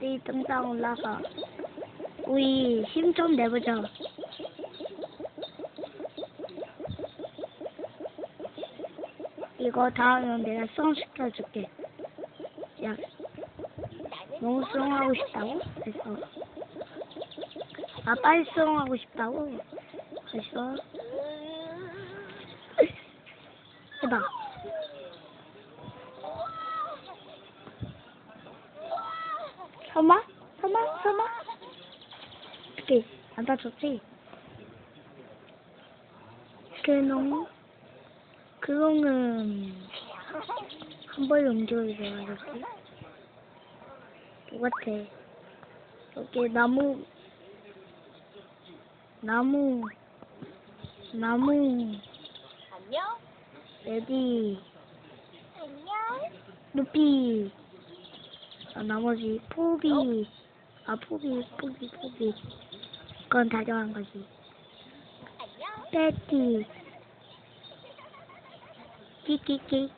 이 등산 올라가. 우리 힘 좀 내보자. 이거 다음에 내가 송 시켜줄게. 야, 너무 수영하고 싶다고? 그래서 아 빨리 수영하고 싶다고? 그래서 해봐. 설마? 설마? 설마? 어떻게 안 다쳤지? 그놈 그거는 한 번에 옮겨야 되겠지? 똑같아. 여기 나무, 나무, 나무, 안녕? 레디, 안녕? 루피, 아, 나머지 포비, 아 포비, 포비, 포비. 그건 다 정한 거지. 패티, 끼끼끼.